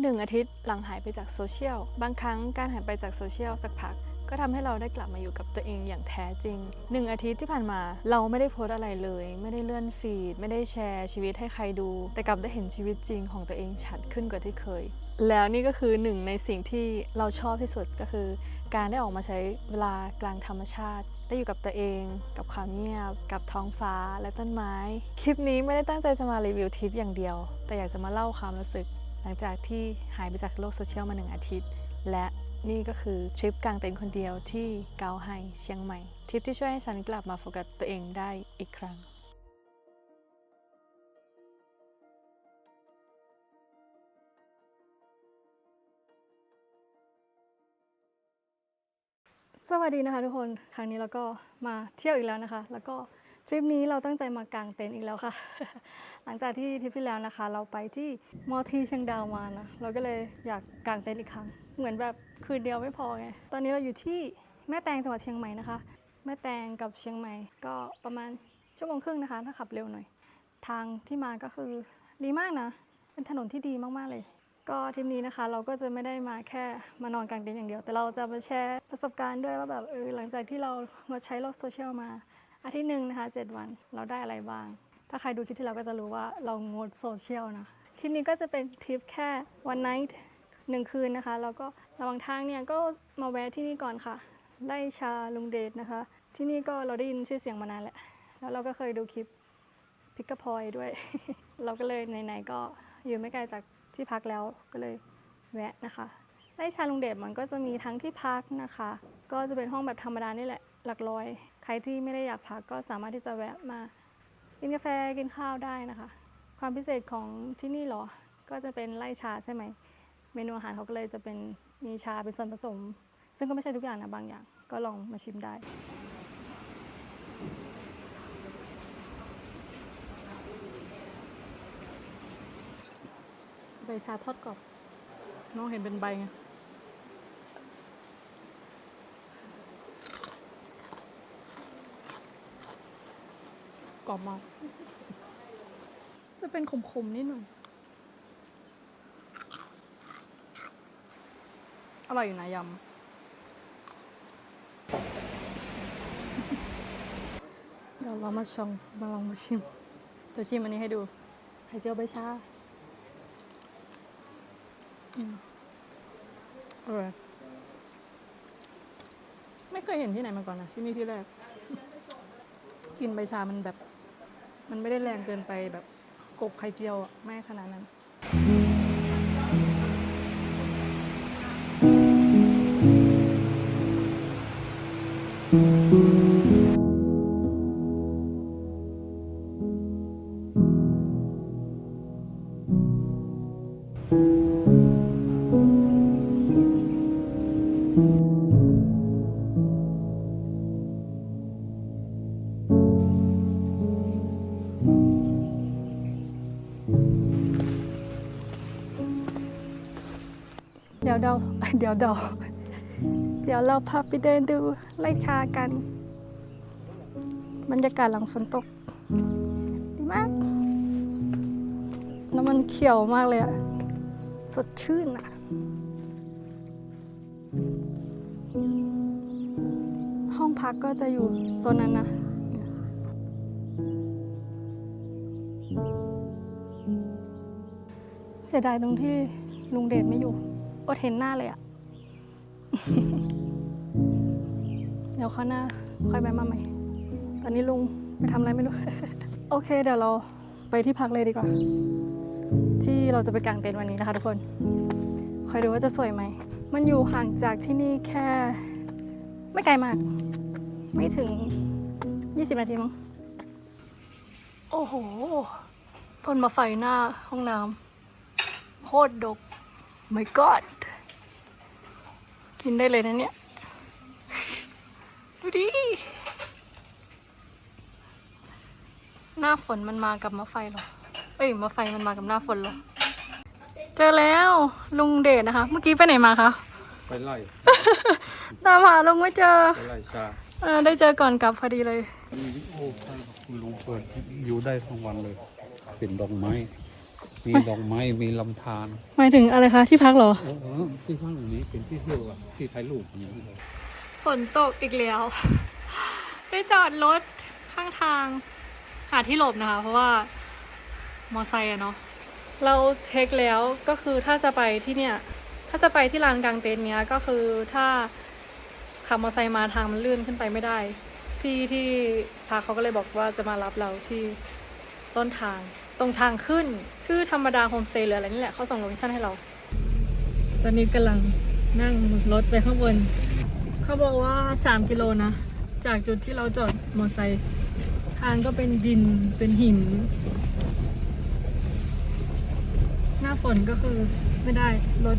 หนึ่งอาทิตย์หลังหายไปจากโซเชียล บางครั้งการหายไปจากโซเชียลสักพัก ก็ทำให้เราได้กลับมาอยู่กับตัวเองอย่างแท้จริงหนึ่งอาทิตย์ที่ผ่านมาเราไม่ได้โพสอะไรเลย ไม่ได้เลื่อนฟีด ไม่ได้แชร์ชีวิตให้ใครดู แต่กลับได้เห็นชีวิตจริงของตัวเองชัดขึ้นกว่าที่เคย แล้วนี่ก็คือหนึ่งในสิ่งที่เราชอบที่สุดก็คือ การได้ออกมาใช้เวลากลางธรรมชาติได้อยู่กับตัวเอง กับความเงียบ กับท้องฟ้าและต้นไม้ คลิปนี้ไม่ได้ตั้งใจจะมารีวิวทริปอย่างเดียว แต่อยากจะมาเล่าความรู้สึก หลังจากที่หายไปจากโลกโซเชียลมาหนึ่งอาทิตย์ และนี่ก็คือทริปกลางเต็นท์คนเดียวที่เกาไฮเชียงใหม่ ทริปที่ช่วยให้ฉันกลับมาโฟกัสตัวเองได้อีกครั้งสวัสดีนะคะทุกคน ครั้งนี้เราก็มาเที่ยวอีกแล้วนะคะ แล้วก็ ทริปนี้เราตั้งใจมากางเต็นท์อีกแล้วค่ะ หลังจากที่ทริปที่แล้วนะคะ เราไปที่มอทีเชียงดาวมานะ เราก็เลยอยากกางเต็นท์อีกครั้ง เหมือนแบบคืนเดียวไม่พอไง ตอนนี้เราอยู่ที่แม่แตงจังหวัดเชียงใหม่นะคะ แม่แตงกับเชียงใหม่ ก็ประมาณชั่วโมงครึ่งนะคะ ถ้าขับเร็วหน่อย ทางที่มาก็คือดีมากนะ เป็นถนนที่ดีมากๆเลย ก็ทริปนี้นะคะเราก็จะไม่ได้มาแค่มานอนกางเต็นท์อย่างเดียว แต่เราจะมาแชร์ประสบการณ์ด้วยว่าแบบเออหลังจากที่เรามาใช้โลกโซเชียลมา อาทิตย์หนึ่งนะคะ 7 วันเราได้อะไรบ้าง ถ้าใครดูคลิปที่เราก็จะรู้ว่าเรางดโซเชียลนะทริปนี้ก็จะเป็นทริปแค่วันไนท์หนึ่งคืนนะคะ แล้วก็ระหว่างทางเนี่ยก็มาแวะที่นี่ก่อนค่ะไล่ชาลุงเดชนะคะ ที่นี่ก็เราได้ยินชื่อเสียงมานานแหละ แล้วเราก็เคยดูคลิปพิกกพอยด้วย เราก็เลยไหนๆก็อยู่ไม่ไกลจากที่พักแล้วก็เลยแวะนะคะไร่ชาลุงเดชมันก็จะมีทั้งที่พักนะคะ ก็จะเป็นห้องแบบธรรมดานี่แหละ หลักร้อย ใครที่ไม่ได้อยากพักก็สามารถที่จะแวะมากินกาแฟกินข้าวได้นะคะ ความพิเศษของที่นี่หรอ ก็จะเป็นไร่ชาใช่ไหม เมนูอาหารเขาก็เลยจะเป็นมีชาเป็นส่วนผสม ซึ่งก็ไม่ใช่ทุกอย่างนะบางอย่าง ก็ลองมาชิมได้ใบชาทอดกรอบ น้องเห็นเป็นใบไง กรอบมาก จะเป็นขมๆนิดหน่อย อร่อยอยู่นะยำ เดี๋ยวเรามาชงมาลองมาชิม เดี๋ยวชิมอันนี้ให้ดู ไข่เจียวใบชาอืมอร่อยไม่เคยเห็นที่ไหนมาก่อนนะที่นี่ที่แรกกลินใบชามันแบบ มันไม่ได้แรงเกินไปแบบกบไข่เจียวอะไม่ขนาดนั้นเเดี๋ยวเดาเดี๋ยวเราพาไปเดินดูไล่ชากัน บรรยากาศหลังฝนตก ดีมากแล้วมันเขียวมากเลยอะสดชื่นอะห้องพักก็จะอยู่โซนนั้นนะเสียดายตรงที่ลุงเดชไม่อยู่ อดเห็นหน้าเลยอะเดี๋ยวข้าวหน้าค่อยไปมาใหม่ ตอนนี้ลุงไปทำอะไรไม่รู้ โอเค เดี๋ยวเราไปที่พักเลยดีกว่า ที่เราจะไปกางเต็นท์วันนี้นะคะทุกคน คอยดูว่าจะสวยไหม มันอยู่ห่างจากที่นี่แค่ ไม่ไกลมาก ไม่ถึง 20 นาทีมั้ง โอ้โหต้นมาไฟหน้าห้องน้ำโคตรดก my god กินได้เลยนะเนี่ย ดูดิ หน้าฝนมันมากับมะไฟเหรอ เอ้ยมะไฟมันมากับหน้าฝนเหรอ เจอแล้วลุงเดชนะคะ เมื่อกี้ไปไหนมาคะ ไปไล่ ตามหาลุงไม่เจอ ไปไล่ชาเออได้เจอก่อนกลับพอดีเลย โอ้ใช่ครับคุณลุงเปิดอยู่ได้ทั้งวันเลย เป็นดอกไม้ มีดอกไม้มีลำธารหมายถึงอะไรคะที่พักเหรอเออเออที่ข้างนี้เป็นที่เที่ยวอะที่ถ่ายรูปอย่างนี้เลยฝนตกอีกแล้ว ได้จอดรถข้างทาง หาที่หลบนะคะ เพราะว่ามอไซค์อะเนาะเราเช็คแล้วก็คือถ้าจะไปที่เนี่ย ถ้าจะไปที่ลานกลางเต็นท์เนี้ยก็คือถ้าขับมอไซค์มาทางมันลื่นขึ้นไปไม่ได้ พี่ที่พาเขาก็เลยบอกว่าจะมารับเราที่ต้นทาง ตรงทางขึ้น ชื่อธรรมดาโฮมสเตย์หรืออะไรนี่แหละเขาส่งโลเคชั่นให้เรา ตอนนี้กำลังนั่งรถไปข้างบน เขาบอกว่า 3 กิโลนะ จากจุดที่เราจอดมอไซค์ทางก็เป็นดินเป็นหิน หน้าฝนก็คือไม่ได้รถ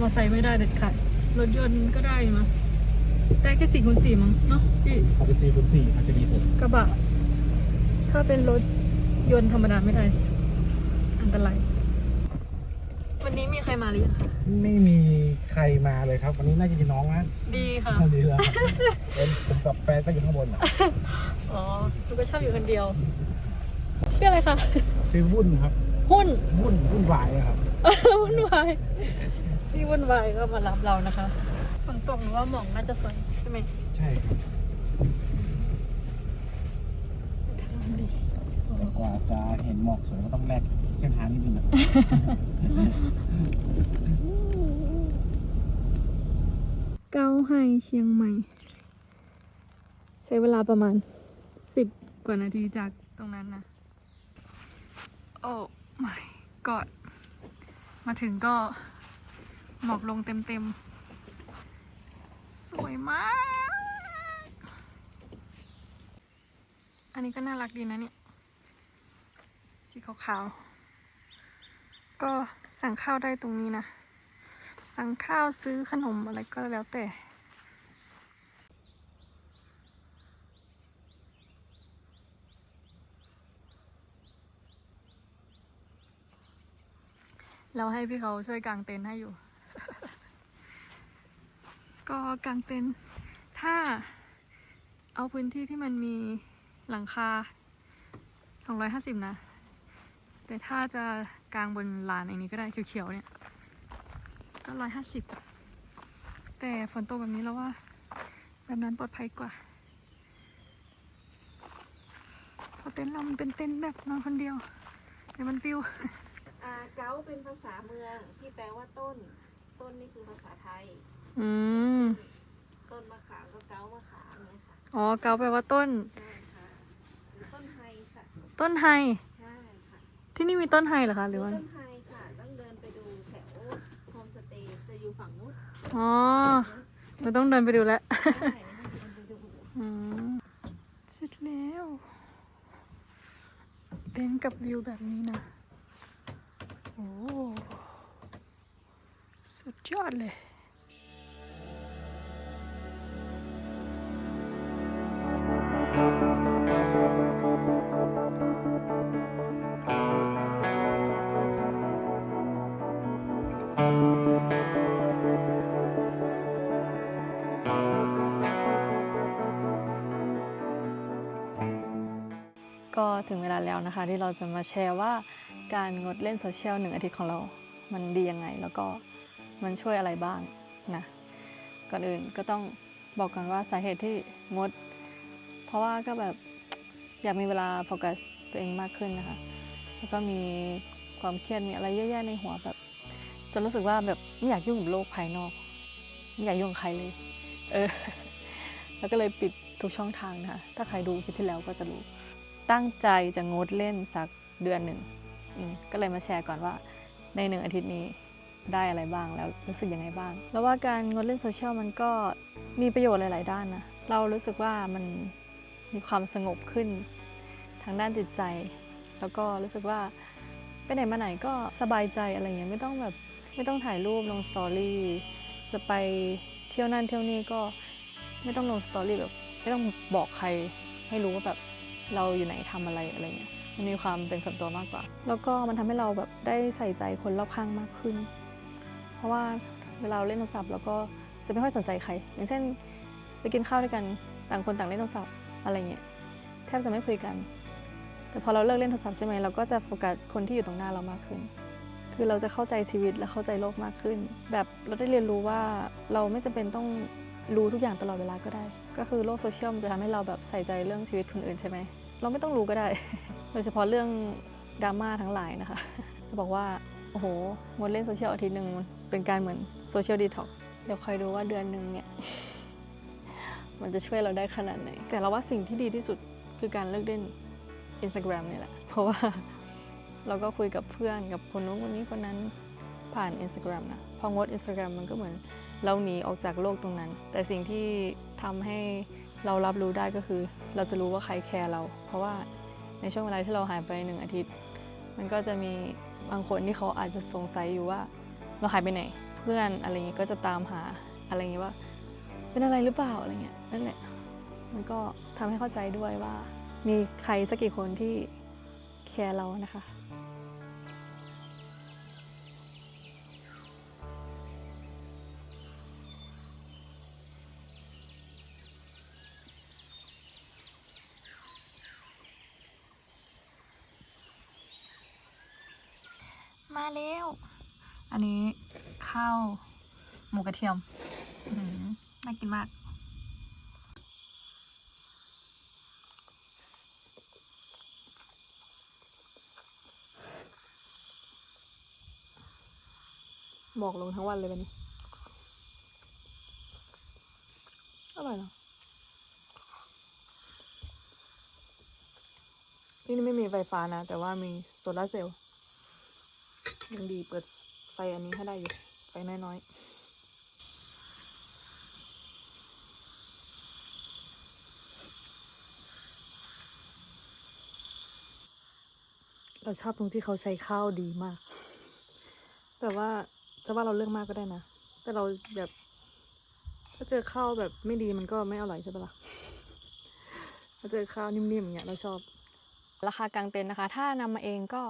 มอไซค์ไม่ได้เด็ดขาดรถยนต์ก็ได้มั้งได้แค่สี่คูณสี่มั้งเนาะพี่เอาไปสี่คูณสี่อาจจะมีผลกระบะ ถ้าเป็นรถ ยนต์ธรรมดาไม่ได้ อันตราย วันนี้มีใครมาหรือยังคะไม่มีใครมาเลยครับ วันนี้น่าจะมีน้องนะดีค่ะ ดีแล้วครับเป็นผมกับแฟนก็อยู่ข้างบนอะอ๋อหนูก็ชอบอยู่คนเดียว ชื่ออะไรคะชื่อวุ่นครับหุ้น วุ่นวุ่นวายอะครับ วุ่นวายพี่วุ่นวายก็มารับเรานะคะฝนตกหรือว่าหมอกน่าจะสวยใช่ไหม ใช่ครับแต่กว่า จะเห็นหมอกสวยก็ต้องแลกเส้นทางนิดนึงอะเก้าไฮเชียงใหม่ ใช้เวลาประมาณสิบกว่านาทีจากตรงนั้นนะ โอ้ my god มาถึงก็หมอกลงเต็มๆ สวยมาก อันนี้ก็น่ารักดีนะเนี่ย สีขาวๆ ก็สั่งข้าวได้ตรงนี้นะ สั่งข้าวซื้อขนมอะไรก็แล้วแต่เราให้พี่เขาช่วยกางเต็นท์ให้อยู่ ก็กางเต็นท์ถ้าเอาพื้นที่ที่มันมีหลังคา 250 นะ แต่ถ้าจะกางบนลานอันนี้ก็ได้เขียวๆเนี่ยก็ร้อยห้าสิบแต่ฝนตกแบบนี้แล้วว่า แบบนั้นปลอดภัยกว่าเพราะเต็นท์เรามันเป็นเต็นท์แบบนอนคนเดียวเดี๋ยวมันปิวอ่าเก้าเป็นภาษาเมืองที่แปลว่าต้น ต้นนี่คือภาษาไทย อืมต้นมะขามก็เก้ามะขามเนี่ยค่ะอ๋อเกาแปลว่าต้น ใช่ค่ะหรือต้นไฮค่ะ ต้นไฮใช่ค่ะ ที่นี่มีต้นไฮเหรอคะ หรือว่า ต้นไฮค่ะ ต้องเดินไปดูแถวโฮมสเตย์จะอยู่ฝั่งนู้นอ๋อเราต้องเดินไปดูแล้วใช่ให้เดินไปดูอืมเสร็จแล้วเต็นท์กับวิวแบบนี้นะ โอ้ สุดยอดเลย ก็ถึงเวลาแล้วนะคะ ที่เราจะมาแชร์ว่าการงดเล่นโซเชียลหนึ่งอาทิตย์ของเรา มันดียังไง แล้วก็มันช่วยอะไรบ้างนะ ก่อนอื่นก็ต้องบอกก่อนว่าสาเหตุที่งด เพราะว่าก็แบบอยากมีเวลาโฟกัสตัวเองมากขึ้นนะคะ แล้วก็มีความเครียดมีอะไรเยอะแยะในหัวแบบจนรู้สึกว่าแบบไม่อยากยุ่งกับโลกภายนอก ไม่อยากยุ่งใครเลย เออ แล้วก็เลยปิดทุกช่องทางนะคะ ถ้าใครดูคลิปที่แล้วก็จะรู้ ตั้งใจจะงดเล่นสักเดือนหนึ่งก็เลยมาแชร์ก่อนว่าในหนึ่งอาทิตย์นี้ได้อะไรบ้างแล้วรู้สึกยังไงบ้าง แล้วว่าการงดเล่นโซเชียลมันก็มีประโยชน์หลาย ๆ ด้านนะ เรารู้สึกว่ามันมีความสงบขึ้น ทางด้านจิตใจ แล้วก็รู้สึกว่าไปไหนมาไหนก็สบายใจอะไรเงี้ยไม่ต้องแบบไม่ต้องถ่ายรูปลงสตอรี่จะไปเที่ยวนั่นเที่ยวนี่ก็ไม่ต้องลงสตอรี่แบบไม่ต้องบอกใครให้รู้ว่าแบบ เราอยู่ไหนทำอะไรอะไรเงี้ยมันมีความเป็นส่วนตัวมากกว่า แล้วก็มันทำให้เราแบบได้ใส่ใจคนรอบข้างมากขึ้น เพราะว่าเวลาเราเล่นโทรศัพท์เราก็จะไม่ค่อยสนใจใคร อย่างเช่น ไปกินข้าวด้วยกันต่างคนต่างเล่นโทรศัพท์อะไรเงี้ยแทบจะไม่คุยกัน แต่พอเราเลิกเล่นโทรศัพท์ใช่ไหมเราก็จะโฟกัสคนที่อยู่ตรงหน้าเรามากขึ้น คือเราจะเข้าใจชีวิตและเข้าใจโลกมากขึ้น แบบเราได้เรียนรู้ว่าเราไม่จำเป็นต้องรู้ทุกอย่างตลอดเวลาก็ได้ ก็คือโลกโซเชียลมันจะทำให้เราแบบใส่ใจเรื่องชีวิตคนอื่นใช่ไหม เราไม่ต้องรู้ก็ได้ โดยเฉพาะเรื่องดราม่าทั้งหลายนะคะ จะบอกว่า โอ้โห งดเล่นโซเชียลอาทิตย์หนึ่งเป็นการเหมือนโซเชียลดีท็อกซ์ เดี๋ยวคอยดูว่าเดือนหนึ่งเนี่ย มันจะช่วยเราได้ขนาดไหน แต่เราว่าสิ่งที่ดีที่สุดคือการเลิกเล่น Instagram นี่แหละ เพราะว่าเราก็คุยกับเพื่อนกับคนนู้นคนนี้คนนั้นผ่าน Instagram นะ พองด Instagram มันก็เหมือน เราหนีออกจากโลกตรงนั้น แต่สิ่งที่ทำให้เรารับรู้ได้ก็คือ เราจะรู้ว่าใครแคร์เรา เพราะว่าในช่วงเวลาที่เราหายไปหนึ่งอาทิตย์ มันก็จะมีบางคนที่เขาอาจจะสงสัยอยู่ว่าเราหายไปไหน เพื่อนอะไรอย่างงี้ก็จะตามหาอะไรอย่างงี้ว่า เป็นอะไรหรือเปล่าอะไรเงี้ยนั่นแหละมันก็ทำให้เข้าใจด้วยว่า มีใครสักกี่คนที่แคร์เรานะคะ มาแล้ว อันนี้ข้าวหมูกระเทียมน่ากินมาก บอกลงทั้งวันเลยวันนี้ อร่อยเนาะที่นี่ไม่มีไฟฟ้านะ แต่ว่ามีโซลาร์เซลล์ ยังดีเปิดไฟอันนี้ให้ได้อยู่ ไฟน้อยๆเราชอบตรงที่เขาใช้ข้าวดีมาก แต่ว่าจะว่าเราเลือกมากก็ได้นะ แต่เราแบบ ถ้าเจอข้าวแบบไม่ดีมันก็ไม่อร่อยใช่ปะล่ะ ถ้าเจอข้าวนิ่มๆอย่างเงี้ยเราชอบ ราคากลางเต็นท์นะคะ ถ้านำมาเองก็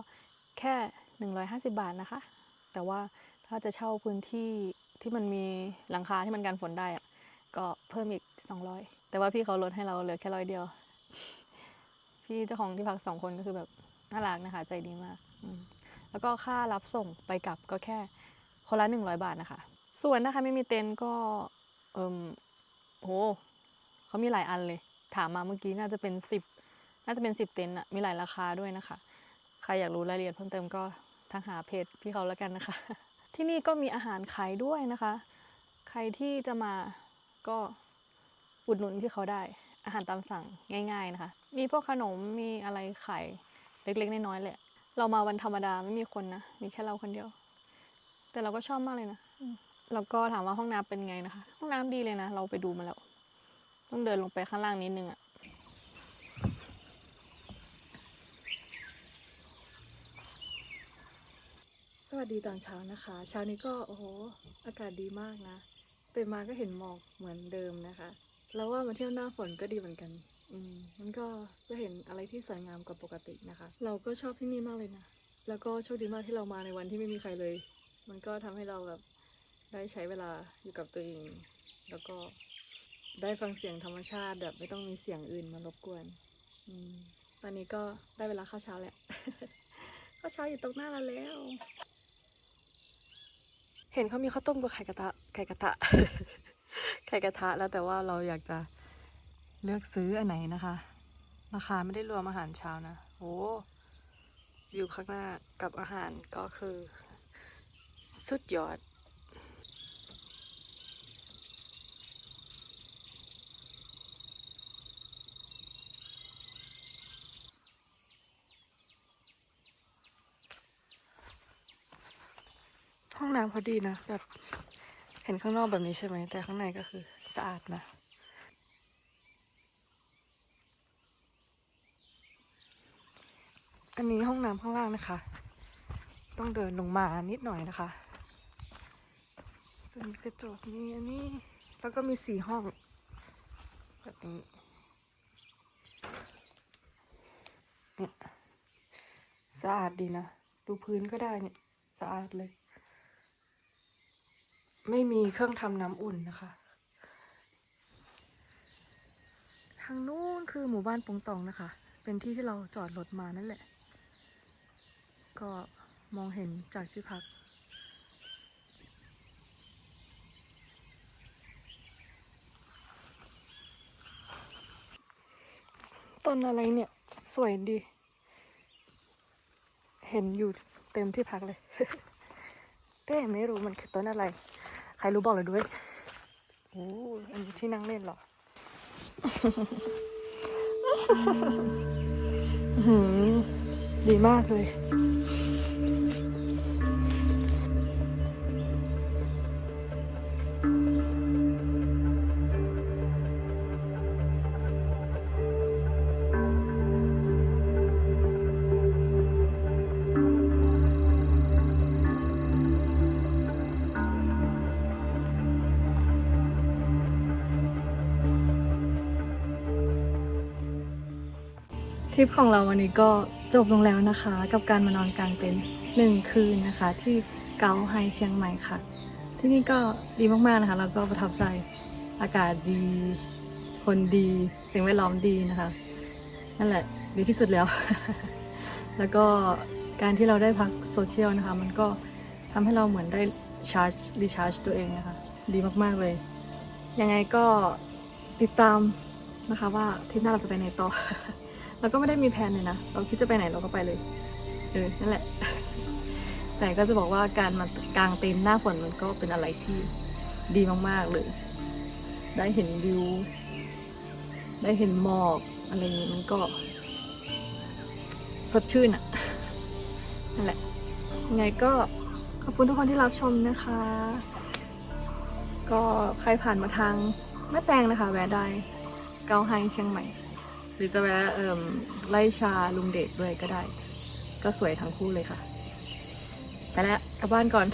แค่ 150 บาทนะคะ แต่ว่าถ้าจะเช่าพื้นที่ที่มันมีหลังคาที่มันกันฝนได้อะก็เพิ่มอีก 200 แต่ว่าพี่เขาลดให้เราเหลือแค่ร้อยเดียว พี่เจ้าของที่พักสองคนก็คือแบบน่ารักนะคะ ใจดีมาก แล้วก็ค่ารับส่งไปกลับก็แค่คนละ 100 บาทนะคะ ส่วนนะคะไม่มีเต็นก็เอิมโหเขามีหลายอันเลย ถามมาเมื่อกี้น่าจะเป็นสิบน่าจะเป็นสิบเต็นอะมีหลายราคาด้วยนะคะ ใครอยากรู้รายละเอียดเพิ่มเติมก็ ทักหาเพจพี่เขาแล้วกันนะคะ ที่นี่ก็มีอาหารขายด้วยนะคะ ใครที่จะมาก็อุดหนุนพี่เขาได้ อาหารตามสั่งง่าย ๆนะคะ มีพวกขนมมีอะไรขายเล็กๆน้อยๆแหละเรามาวันธรรมดาไม่มีคนนะ มีแค่เราคนเดียว แต่เราก็ชอบมากเลยนะแล้วก็ถามว่าห้องน้ำเป็นไงนะคะ ห้องน้ำดีเลยนะ เราไปดูมาแล้ว ต้องเดินลงไปข้างล่างนิดนึงอะ วัสดีตอนเช้านะคะ เช้านี้ก็โอ้โหอากาศดีมากนะตื่นมาก็เห็นหมอกเหมือนเดิมนะคะ แล้วว่ามาเที่ยวหน้าฝนก็ดีเหมือนกัน อืมมันก็จะเห็นอะไรที่สวยงามกว่าปกตินะคะ เราก็ชอบที่นี่มากเลยนะ แล้วก็โชคดีมากที่เรามาในวันที่ไม่มีใครเลย มันก็ทำให้เราแบบได้ใช้เวลาอยู่กับตัวเอง แล้วก็ได้ฟังเสียงธรรมชาติแบบไม่ต้องมีเสียงอื่นมารบกวน อืมตอนนี้ก็ได้เวลาข้าวเช้าแล้วข้าวเช้าอยู่ตรงหน้าเราแล้ว เห็นเขามีข้าวต้มกับไข่กระทะไข่กระทะไข่กระทะแล้วแต่ว่าเราอยากจะเลือกซื้ออันไหนนะคะ ราคาไม่ได้รวมอาหารเช้านะโอ้ยู่ข้างหน้ากับอาหารก็คือ สุดยอด ห้องน้ำเขาดีนะแบบเห็นข้างนอกแบบนี้ใช่ไหม แต่ข้างในก็คือสะอาดนะอันนี้ห้องน้ำข้างล่างนะคะ ต้องเดินลงมานิดหน่อยนะคะจะมีกระจกมีอันนี้ แล้วก็มีสี่ห้องแบบนี้เนี่ยสะอาดดีนะ ดูพื้นก็ได้เนี่ย สะอาดเลย ไม่มีเครื่องทำน้ำอุ่นนะคะ ทางนู้นคือหมู่บ้านปงตองนะคะ เป็นที่ที่เราจอดรถมานั่นแหละ ก็มองเห็นจากที่พักต้นอะไรเนี่ย สวยดี เห็นอยู่เต็มที่พักเลย แต่ไม่รู้มันคือต้นอะไร รรู้บอกเลยด้วยโอ้อันนี้ที่นั่งเล่นเหรออื้อหือดีมากเลย ทริปของเราวันนี้ก็จบลงแล้วนะคะ กับการมานอนกลางเต็นท์หนึ่งคืนนะคะ ที่เกาไฮเชียงใหม่ค่ะ ที่นี่ก็ดีมากๆนะคะแล้วก็ประทับใจอากาศดี คนดีสิ่งแวดล้อมดีนะคะนั่นแหละดีที่สุดแล้ว แล้วก็การที่เราได้พักโซเชียลนะคะ มันก็ทำให้เราเหมือนได้ชาร์จรีชาร์จตัวเองนะคะ ดีมากๆเลย ยังไงก็ติดตามนะคะว่าทริปหน้าเราจะไปไหนต่อ เราก็ไม่ได้มีแผนเลยนะ เราคิดจะไปไหนเราก็ไปเลย เออ นั่นแหละ แต่ก็จะบอกว่าการมากางเต็นท์หน้าฝนมันก็เป็นอะไรที่ดีมากๆเลย ได้เห็นวิว ได้เห็นหมอกอะไรอย่างนี้มันก็ สดชื่นอะนั่นแหละ ยังไงก็ขอบคุณทุกคนที่รับชมนะคะ ก็ใครผ่านมาทางแม่แตงนะคะ แวะได้ เกาไฮเชียงใหม่ หรือจะแวะไล่ชาลุงเดชด้วยก็ได้ ก็สวยทั้งคู่เลยค่ะ ไปแล้วกลับบ้านก่อน